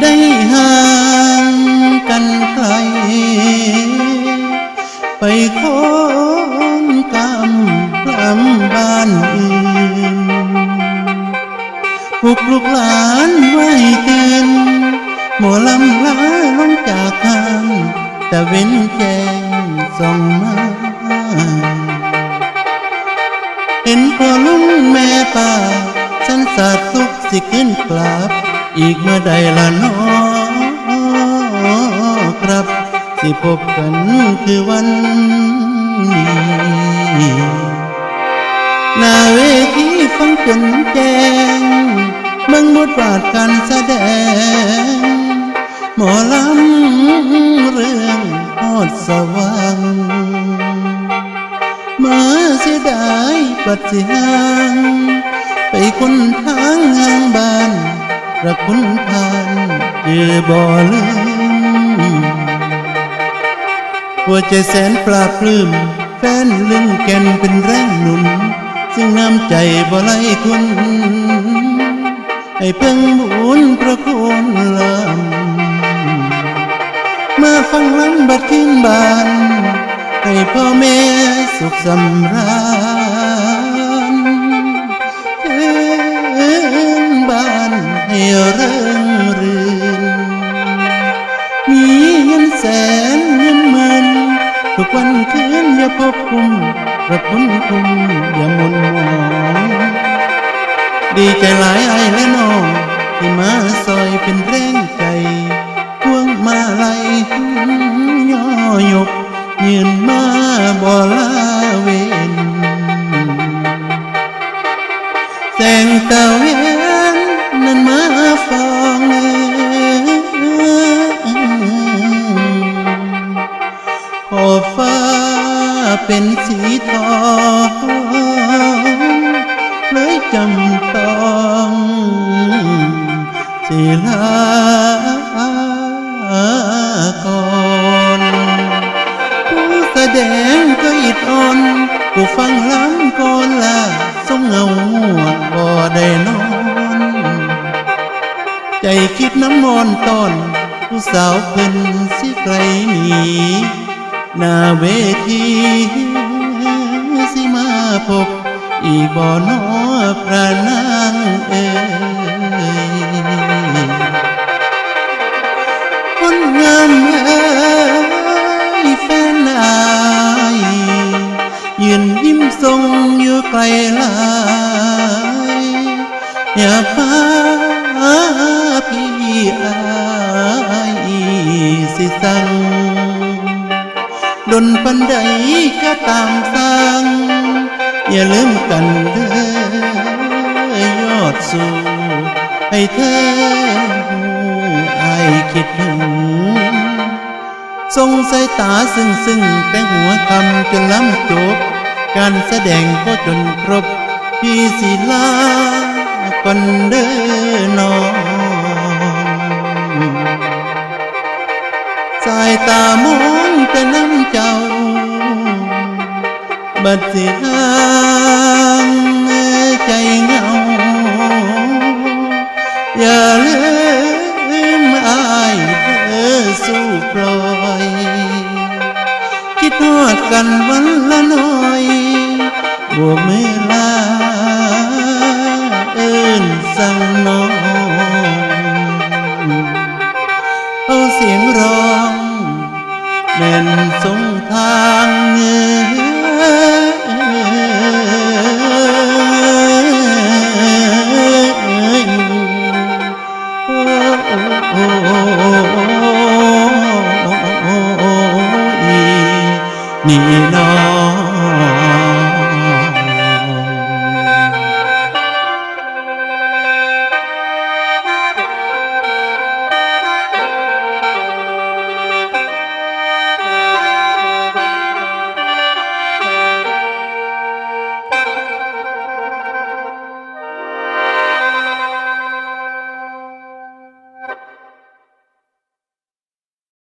ได้ห่างกันไกล ไปคอนกำลำบ้านอื่นปลุกลูกหลานไว้เตื่นหมอลำลาลงจากทางต่เว้นแจงส่องมาเห็นพ่อลุงแม่ป้าฉันสาดตุกสิขึ้นกลับ อีกเมื่อใดละน้อครับ สิพบกันคือวันนี้นาเวทีฟังจนแจ้งเบิ่งบทบาทการแสดง หมอลำเรื่องฮอดสว่างมาเสียดายปัดเสียไปคนทางงานบ้าน รักคุณทานเจอบ่อลืมหัวใจแสนปลาบปลื้มแฟนลึงแก่นเป็นแรงหนุนซึ่งน้ำใจบ่ไล่คุณให้เพิ่งบุญพระคุณลำมาฟังลำบัดขึ้นบาน ให้พ่อแม่สุขสำราญ ให้เริงรื่นมีเงินแสนเงินหมื่นทุกวันคืนอย่าพบคุมพระคุณคุมอย่ามุนหมองดีใจหลายไอ้และน้องที่มาซอยเป็นแรงใจพวงมาลัยย่อยกยืนมาบ่ลาเวนแสงตะเวน เป็นสีทองเลยจำต้องสิลาก่อนผู้แสดงก็อิดอ่อนผู้ฟังล้ำก่อนละสงเงาง่วงบ่ได้นอน ใจคิดน้ำมอนตอน ผู้สาวเพิ่นสิไกลหนี หน้าเวทีสิมาพบ อีกบ่นอพระนางเอ่ยคนงามเอ้ยแฟนอายยืนยิ้มทรงอยู่ไกลหลายอย่าพาพี่อายสิสั่ง ปันใดก็ตามสั่งอย่าลืมกันเด้อยอดสู่ให้เธอหูไอคิดถึงทรงสายตาซึ้งซึ้งแต่หัวคำจนล้ำจบ การแสดงก็จนครบ พี่ศิลาก่อนเด้อนองสายตาม บัดสิห่างใจเงา อย่าลืมอายเธอสู้ปล่อย คิดทอดกันวันละน่อยบวกมือลาเอิ้นสั่ง